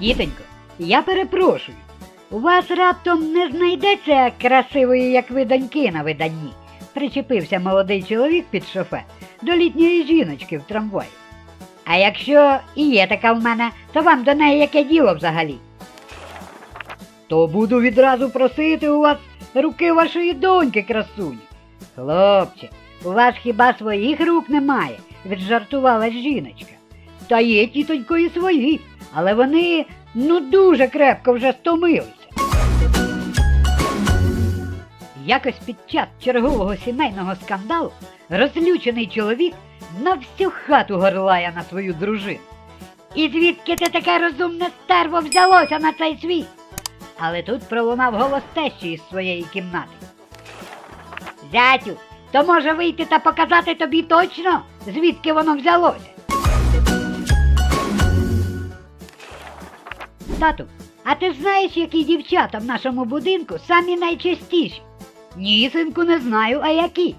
Тітонько, я перепрошую. У вас раптом не знайдеться красивої, як ви доньки на виданні. Причепився молодий чоловік під шофе до літньої жіночки в трамваї. А якщо і є така в мене, то вам до неї яке діло взагалі? То буду відразу просити у вас руки вашої доньки, красуні. Хлопче, у вас хіба своїх рук немає? віджартувалась жіночка. Та є тітонько і свої, але вони ну дуже крепко вже стомилися. Якось під час чергового сімейного скандалу розлючений чоловік на всю хату горлає на свою дружину. І звідки ти таке розумне стерво взялося на цей світ? Але тут пролунав голос тещі із своєї кімнати. Зятю, то може вийти та показати тобі точно, звідки воно взялося? Тату, а ти знаєш, які дівчата в нашому будинку самі найчастіші? Ні, синку, не знаю, а які?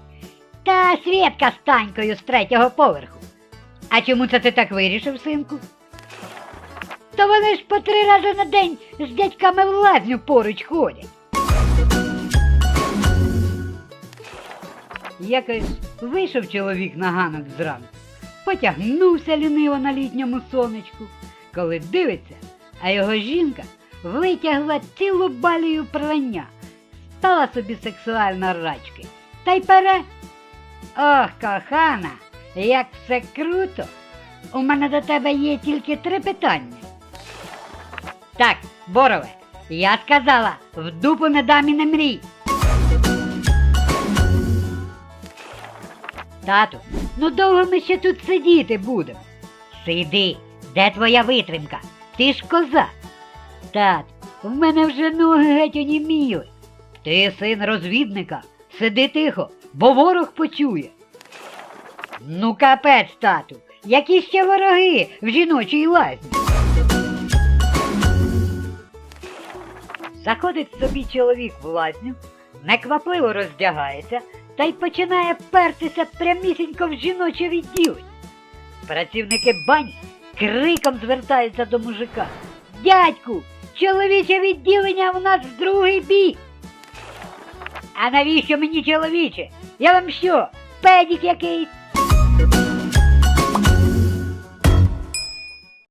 Та Свєтка з Танькою з третього поверху. А чому це ти так вирішив, синку? То вони ж по три рази на день з дядьками в лазню поруч ходять. Якось вийшов чоловік на ганок зранку, потягнувся ліниво на літньому сонечку, коли дивиться, а його жінка витягла цілу балію прання, стала собі сексуально рачки, та й пере. Ох, кохана, як все круто! У мене до тебе є тільки три питання. Так, Борове, я сказала, в дупу не дам і не мрій. Тату, ну довго ми ще тут сидіти будемо. Сиди, де твоя витримка? Ти ж коза. Тат, в мене вже ноги геть оніміли. Ти син розвідника, сиди тихо, бо ворог почує. Ну, капець, тату, які ще вороги в жіночій лазні. Заходить собі чоловік в лазню, неквапливо роздягається та й починає пертися прямісінько в жіноче відділення. Працівники бані криком звертається до мужика. Дядьку, чоловіче відділення в нас в другий бік. А навіщо мені чоловіче? Я вам що, педік якийсь?